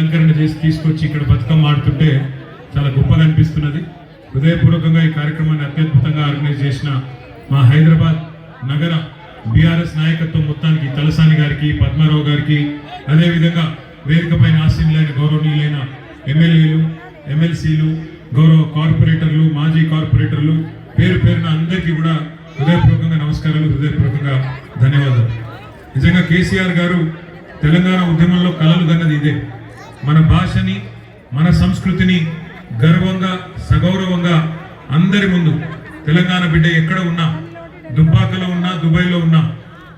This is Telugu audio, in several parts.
అలంకరణ చేసి తీసుకొచ్చి ఇక్కడ బతుకమ్మ ఆడుతుంటే చాలా గొప్పగా అనిపిస్తున్నది. హృదయపూర్వకంగా ఈ కార్యక్రమాన్ని అత్యద్భుతంగా ఆర్గనైజ్ చేసిన మా హైదరాబాద్ నగర బీఆర్ఎస్ నాయకత్వం మొత్తానికి తలసాని గారికి పద్మారావు గారికి అదేవిధంగా వేదికపైన ఆశీనులైన గౌరవనీయులైన ఎమ్మెల్యేలు ఎమ్మెల్సీలు గౌరవ కార్పొరేటర్లు మాజీ కార్పొరేటర్లు పేరు పేరున అందరికీ కూడా హృదయపూర్వకంగా నమస్కారాలు హృదయపూర్వకంగా ధన్యవాదాలు. నిజంగా కేసీఆర్ గారు తెలంగాణ ఉద్యమంలో కలలు కన్నది ఇదే. మన భాషని మన సంస్కృతిని గర్వంగా సగౌరవంగా అందరి ముందు తెలంగాణ బిడ్డ ఎక్కడ ఉన్నా దుబ్బాకలో ఉన్నా దుబాయ్లో ఉన్నా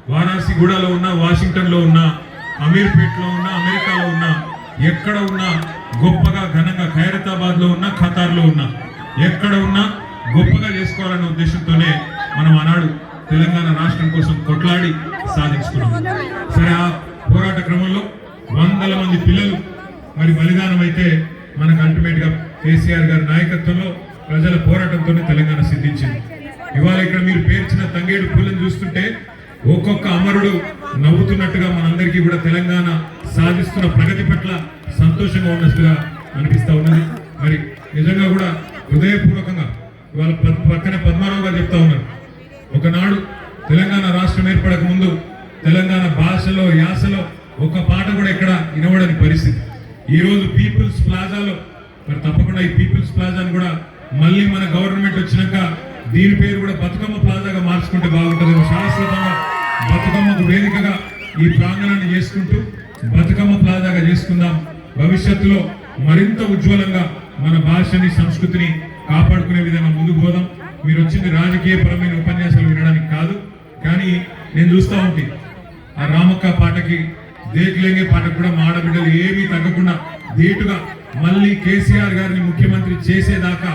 వారాసిగూడలో ఉన్నా వాషింగ్టన్లో ఉన్నా అమీర్పేట్లో ఉన్నా అమెరికాలో ఉన్నా ఎక్కడ ఉన్నా గొప్పగా ఘనంగా ఖైరతాబాద్లో ఉన్నా ఖతార్లో ఉన్నా ఎక్కడ ఉన్నా గొప్పగా చేసుకోవాలనే ఉద్దేశంతోనే మనం ఆనాడు తెలంగాణ రాష్ట్రం కోసం కొట్లాడి సాధించుకున్నాం. సరే ఆ పోరాట క్రమంలో వందల మంది పిల్లలు మరి బలిదానం అయితే మనకు అల్టిమేట్గా కేసీఆర్ గారి నాయకత్వంలో ప్రజల పోరాటంతోనే తెలంగాణ సిద్ధించింది. ఇవాళ ఇక్కడ మీరు పేర్చిన తంగేడు పూలను చూస్తుంటే ఒక్కొక్క అమరుడు నవ్వుతున్నట్టుగా మనందరికీ కూడా తెలంగాణ సాధిస్తున్న ప్రగతి పట్ల సంతోషంగా ఉన్నట్టుగా అనిపిస్తూ ఉన్నది. మరి నిజంగా కూడా హృదయపూర్వకంగా ఇవాళ ప- పక్కన పద్మారావు గారు చెప్తా ఉన్నారు. ఒకనాడు తెలంగాణ రాష్ట్రం ఏర్పడక ముందు తెలంగాణ భాషలో యాసలో ఒక పాట కూడా ఇక్కడ వినవడని పరిస్థితి. ఈరోజు పీపుల్స్ ప్లాజాలో మరి తప్పకుండా ఈ పీపుల్స్ ప్లాజాను కూడా మళ్ళీ మన గవర్నమెంట్ వచ్చినాక దీని పేరు కూడా బతుకమ్మ ప్లాజాగా మార్చుకుంటే బాగుంటుంది. శాశ్వతంగా బతుకమ్మకు వేదికగా ఈ ప్రాంగణాన్ని చేసుకుంటూ బతుకమ్మ ప్లాజాగా చేసుకుందాం. భవిష్యత్తులో మరింత ఉజ్వలంగా మన భాషని సంస్కృతిని కాపాడుకునే విధంగా ముందుకు పోదాం. మీరు వచ్చింది రాజకీయపరమైన ఉపన్యాసాలు వినడానికి కాదు. కానీ నేను చూస్తా ఉంటే ఆ రామక్క పాటకి దేకులేని పాటకు కూడా మా ఆడబిడ్డలు ఏమీ తగ్గకుండా ధీటుగా మళ్ళీ కేసీఆర్ గారిని ముఖ్యమంత్రి చేసేదాకా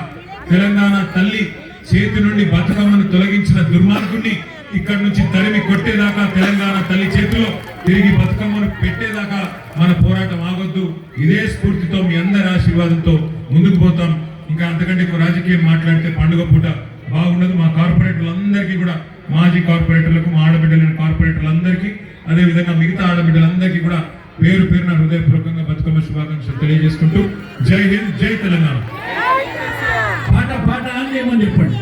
తెలంగాణ తల్లి చేతి నుండి బతుకమ్మను తొలగించిన దుర్మార్గుణ్ణి ఇక్కడ నుంచి తరిమి కొట్టేదాకా తెలంగాణ తల్లి చేతిలో తిరిగి బతుకమ్మను పెట్టేదాకా మన పోరాటం ఆగొద్దు. ఇదే స్ఫూర్తితో మీ అందరి ఆశీర్వాదంతో ముందుకు పోతాం. ఇంకా అంతకంటే రాజకీయం మాట్లాడితే పండుగ పూట బాగుండదు. మా కార్పొరేటర్లందరికీ కూడా మాజీ కార్పొరేటర్లకు మా ఆడబిడ్డలైన కార్పొరేటర్లందరికీ అదే విధంగా మిగతా ఆడబిడ్డలందరికీ కూడా పేరు పేరున హృదయపూర్వకంగా బతుకమ్మ శుభాకాంక్షలు తెలియజేసుకుంటూ జై హింద్ జై తెలంగాణ. పాట పాట అని ఏమని చెప్పండి.